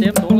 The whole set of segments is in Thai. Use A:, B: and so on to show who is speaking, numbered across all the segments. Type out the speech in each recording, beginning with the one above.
A: เ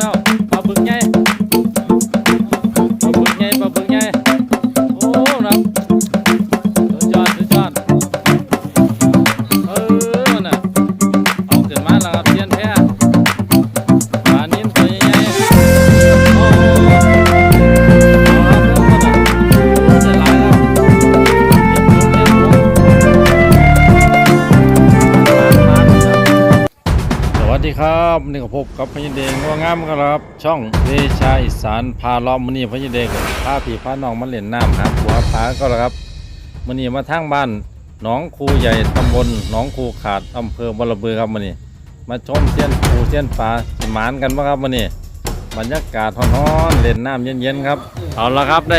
A: ครับนี่ก็พบกับพญเดงว่างามครับ ช่องเดชาอีสานพาล้อมมือนี้พญเดงพาพี่พาน้องมาเล่นน้ำหาผัวพาก็แล้วครับมือนี้มาทางบ้านหนองคูใหญ่ตำบลหนองคูขาดอำเภอบรบือครับมือนี้มาชมเสี้ยนปูเสี้ยนปลาสิหมานกันบ้างครับมือนี้บรรยากาศร้อนๆเล่นน้ำเย็นๆครับเอาละครับได้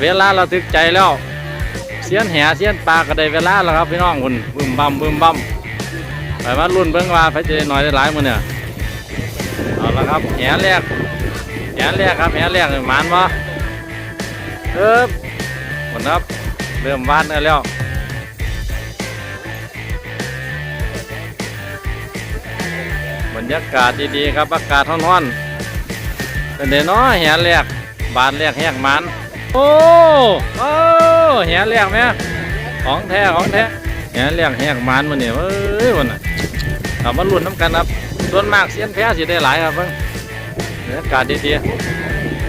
A: เวลาเราตึกใจแล้วเสี้ยนแหเสี้ยนปลาก็ได้เวลาแล้วครับพี่น้องคุณบึมบัมบึมบัม ไปมารุ่นเบิ่งว่าไปจะได้น้อยได้หลายมือเนี่ยเอาละครับแหนแรกแหนแรกครับแหนแรกนี่หมานบ่เอ๊บหมดครับเริ่มวานกันแล้วบรรยากาศดีๆครับอากาศร้อนๆเป็นเดน้อแหนแรกบานแรกแหกมันโอ้โอ้แหนแรกไหมของแท้ของแท้แหนเลี้ยงแหกมานมันเนี่ยเอ้ยวันน่ะ เอามาลุ้นน้ำกันครับ ส่วนมากเสียนแพ้สิได้หลายครับเพิ่งบรรยากาศดี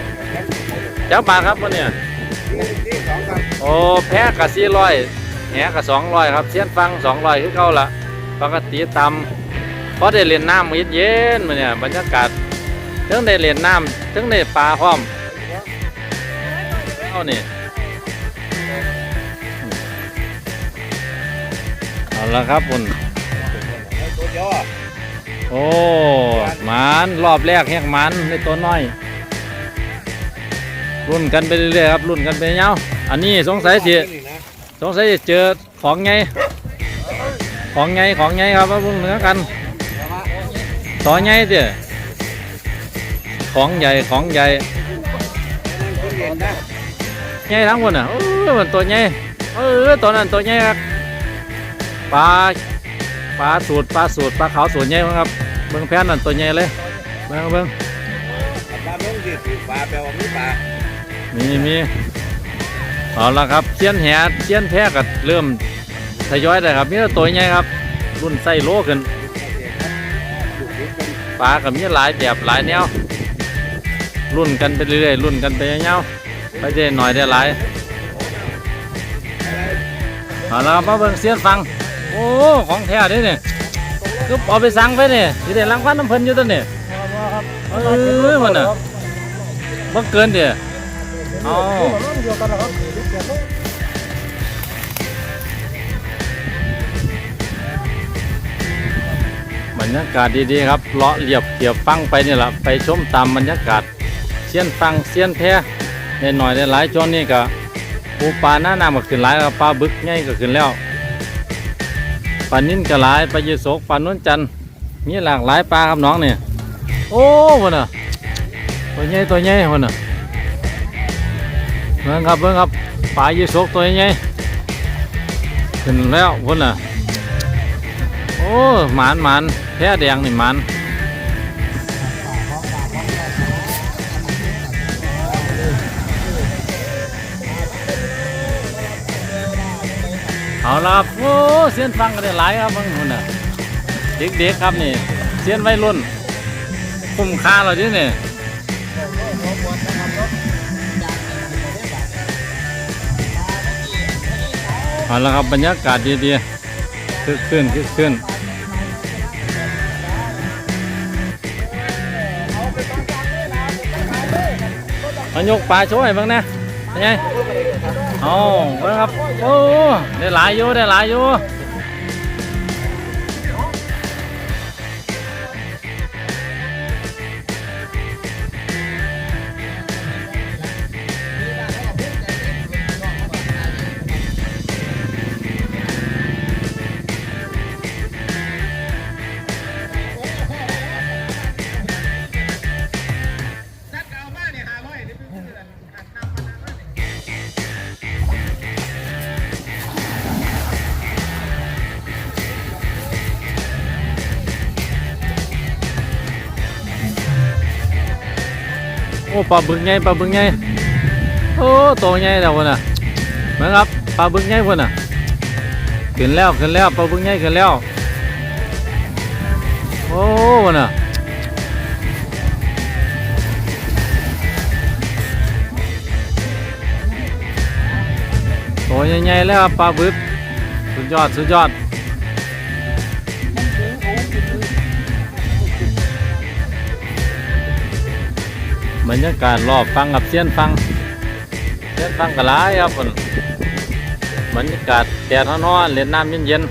A: ๆเจ้าบาครับวันเนี่ยโอ้แพ้กับสี่ร้อยแหกับสองร้อยครับเสียนฟังสองร้อยคือเก่าละปกติตำเพราะได้เล่นน้ำเย็นๆมันเนี่ยบรรยากาศทั้งได้เล่นน้ำทั้งได้ปลาพร้อมเอานี่เอาละครับคุณ โอ้มานรอบแรกแหกมันในตัวน้อย รุ่นกันไปเรื่อยๆครับรุ่นกันไปเงาอันนี้สงสัยสิสงสัยจะเจอของไง ของไงของไงครับมาเบิ่งเหนือกันต่อไงเด้อของใหญ่ของใหญ่ใหญ่ทั้งหมดอะเออมันตัวใหญ่เออตัวนั้นตัวใหญ่ครับปลา ปลาสูตรปลาสูตรปลาขาวสูตรใหญ่ครับเบิ่งแพนนั่นตัวใหญ่เลยเบิ่งเบิ่ง
B: ปลาลงดิปลาแปลว่ามีปลา
A: มีมีเอาละครับเชียนแหเชียนแพก็เริ่มทยอยได้ครับมีแต่ตัวใหญ่ครับ รุ่นไส้โลขึ้นปลากับมีหลายแบบหลายแนวรุ่นกันไปเรื่อยๆรุ่นกันไปยาวๆไปได้หน่อยได้หลายเอาละครับมาเบิ่งเสียนฟัง โอ้ ของแท้เด้เนี่ยคือเอาไปสั่งไปเนี่ยที่ได้รางวัลน้ำเพิ่นอยู่ตัวเนี่ยเอ้ยมันน่ะบ่เกินเด้อเอาบรรยากาศดีๆครับเลาะเรียบเกี่ยวฟังไปนี่แหละไปชมตามบรรยากาศเสี้ยนฟังเสี้ยนแพ้ในหน่อยในหลายช่วงนี้ก็ปูปลาหน้าน้ำก็ขึ้นหลายแล้วปลาบึกใหญ่ก็ขึ้นแล้ว ลานิ่นกระลายปลายีสกปลานุ่นจันทร์มีหลากหลายปลาครับน้องเนี่ยโอ้วันน่ะตัวใหญ่ตัวใหญ่วันน่ะเบิ่งครับเบิ่งครับปลายีสกตัวใหญ่ขึ้นแล้ววันน่ะโอ้หมานหมานแพ้แดงนี่หมาน เอาละครับโอ้เสียนฟังกันได้หลายครับเพิ่งหุ่นน่ะเด็กๆครับนี่เสียนวัยรุ่นคุ้มค่าเราดิเนี่ยเอาละครับบรรยากาศดีๆคึกขึ้นคึกขึ้นมายกปลาช่วยบ้างนะเป็นไง เอาเบิ่งครับ โอ้ได้หลายอยู่ได้หลายอยู่ อ้ปลาบึกไงปลาบึกไงโอ้โตไงแล้วพุ่นน่ะเหมือนครับปลาบึกไงพุ่นน่ะขึ้นแล้วขึ้นแล้วปลาบึกไงขึ้นแล้วโอ้พุ่นน่ะโตใหญ่ๆแล้วครับปลาบึกสุดยอดสุดยอด บรรยากาศรอบฟังกับเสียนฟังเสียนฟังกันหลายครับผมบรรยากาศแดดร้อนๆเล่นน้ำเย็นๆ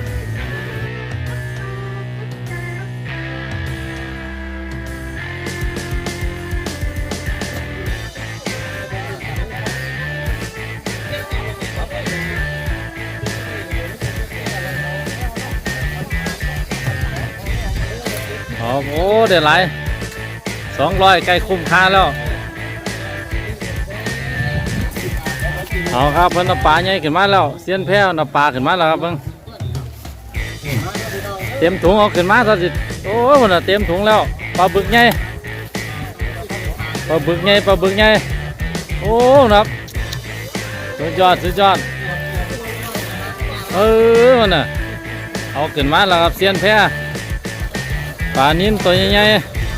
A: อ๋อโอ้เดี๋ยวไรสองร้อยใกล้คุ้มค่าแล้ว เอาครับเพิ่นเอาปลาใหญ่ขึ้นมาแล้วเสียนแพ้วเอาปลาขึ้นมาแล้วครับเพิ่งเต็มถุงเอาขึ้นมาซะสิโอ้ยมันน่ะเต็มถุงแล้วปลาบึกใหญ่ปลาบึกใหญ่ปลาบึกใหญ่โอ้นะครับสุดยอดสุดยอดเออมันน่ะเอาขึ้นมาแล้วครับเสียนแพ้ปลานิ้นตัวใหญ่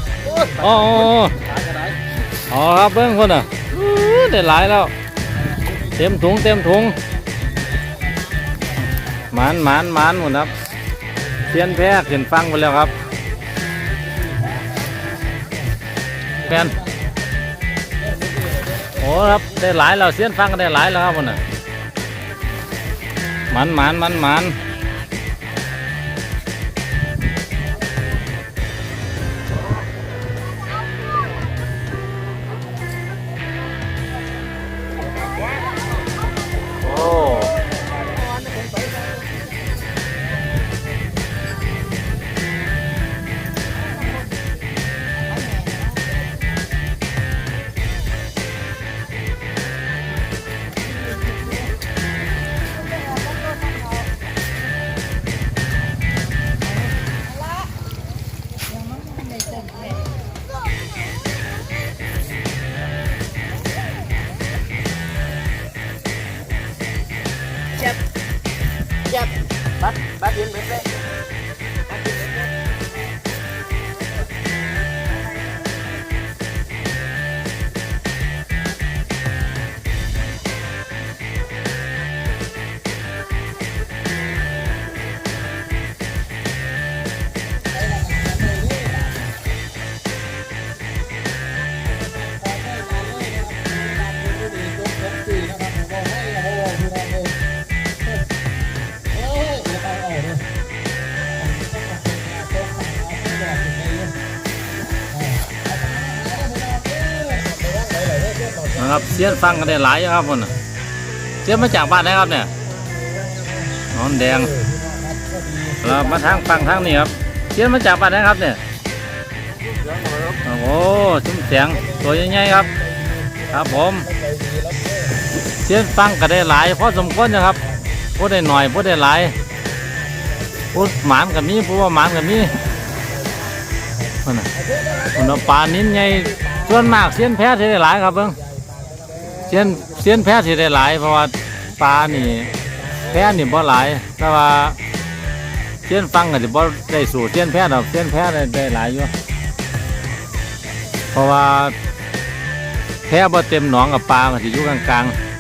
A: ๆอ๋ออ๋อครับเบิ่งคนน่ะอื้อได้หลายแล้ว เต็มถุงเต็มถุงหมานหมานหมานหมดครับเสียนแพ้ขึ้นฟังไปแล้วครับแฟนโอ้ครับได้หลายแล้วเสียนฟังก็ได้หลายแล้วครับมันน่ะหมันหมันมันหมัน นะครับเสียนฟังก็ได้หลายครับคนเสียนมาจากบ้านไหนครับเนี่ยนอนแดงเรามาทางฟังทางนี้ครับเสียนมาจากบ้านไหนครับเนี่ยโอ้โหชุ่มเสียงตัวใหญ่ๆครับ ครับผมเสียนฟังก็ได้หลายพอสมควรนะครับพูดได้หน่อยพูดได้หลายพูดหมานกับนี้พูดว่าหมานกับนี้คนน่ะคนเอาปลานิ้นใหญ่ส่วนมากเสียนแพ้ที่ได้หลายครับเบิ้ง เสียนเสียนแพ้ที่ได้หลาย เพราะว่าปลานี่แพ้นี่บ่หลายแต่ว่าเสียนฟังก็สิบ่ได้สู่เสียนแพ้ดอกเสียนแพ้ได้ได้หลายอยู่เพราะว่าแพ้บ่เต็มหนองกับปลามันสิอยู่กลาง
C: ๆ